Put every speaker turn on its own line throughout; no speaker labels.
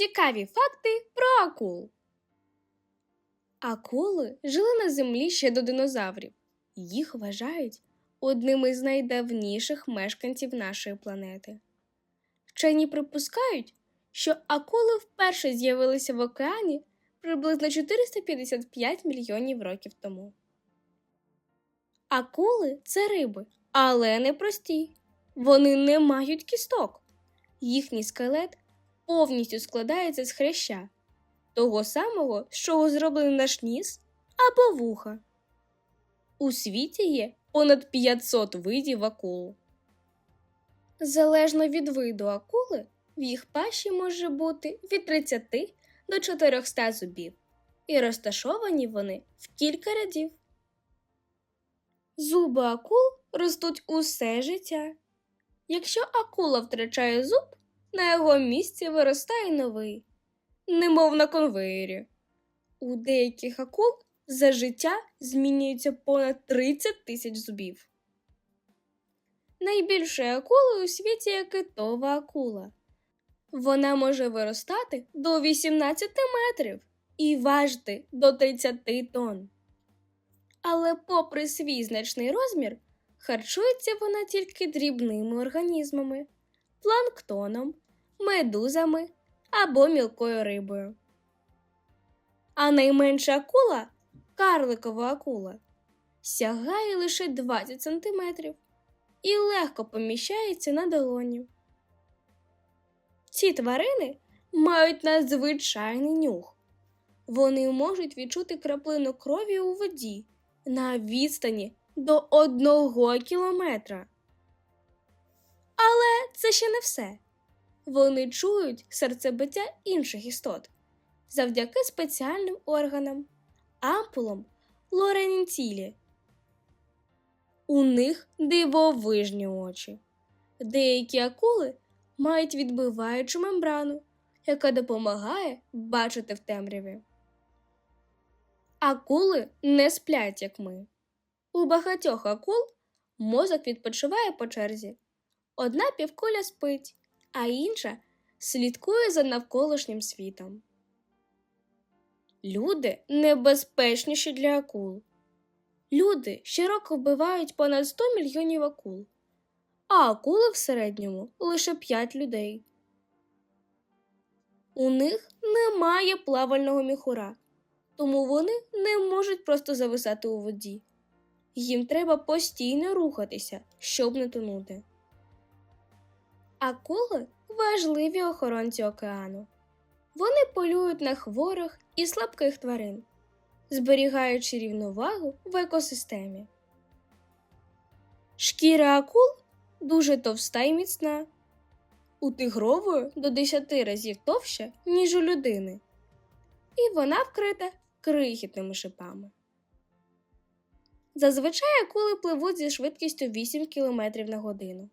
Цікаві факти про акул. Акули жили на землі ще до динозаврів. Їх вважають одними з найдавніших мешканців нашої планети. Вчені припускають, що акули вперше з'явилися в океані приблизно 455 мільйонів років тому. Акули це риби, але не прості. Вони не мають кісток. Їхній скелет повністю складається з хряща, того самого, з чого зроблений наш ніс або вуха. У світі є понад 500 видів акул. Залежно від виду акули, в їх пащі може бути від 30 до 400 зубів, і розташовані вони в кілька рядів. Зуби акул ростуть усе життя. Якщо акула втрачає зуб, на його місці виростає новий, немов на конвеєрі. У деяких акул за життя змінюється понад 30 тисяч зубів. Найбільшою акулою у світі є китова акула. Вона може виростати до 18 метрів і важити до 30 тонн. Але, попри свій значний розмір, харчується вона тільки дрібними організмами, планктоном, медузами або мілкою рибою. А найменша акула карликова акула сягає лише 20 см і легко поміщається на долоні. Ці тварини мають надзвичайний нюх. Вони можуть відчути краплину крові у воді на відстані до одного кілометра. Але це ще не все. Вони чують серцебиття інших істот завдяки спеціальним органам, ампулам лоренцілі. У них дивовижні очі. Деякі акули мають відбиваючу мембрану, яка допомагає бачити в темряві. Акули не сплять, як ми. У багатьох акул мозок відпочиває по черзі. Одна півкуля спить, а інша слідкує за навколишнім світом. Люди небезпечніші для акул. Люди щороку вбивають понад 100 мільйонів акул, а акули в середньому лише 5 людей. У них немає плавального міхура, тому вони не можуть просто зависати у воді. Їм треба постійно рухатися, щоб не тонути. Акули важливі охоронці океану. Вони полюють на хворих і слабких тварин, зберігаючи рівновагу в екосистемі. Шкіра акул дуже товста і міцна, у тигрової до 10 разів товща, ніж у людини, і вона вкрита крихітними шипами. Зазвичай акули пливуть зі швидкістю 8 км на годину,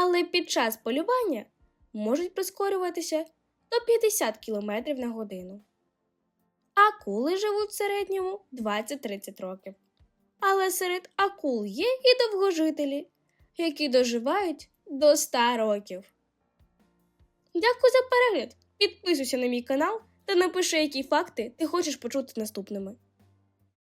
але під час полювання можуть прискорюватися до 50 км на годину. Акули живуть в середньому 20-30 років. Але серед акул є і довгожителі, які доживають до 100 років. Дякую за перегляд! Підписуйся на мій канал та напиши, які факти ти хочеш почути наступними.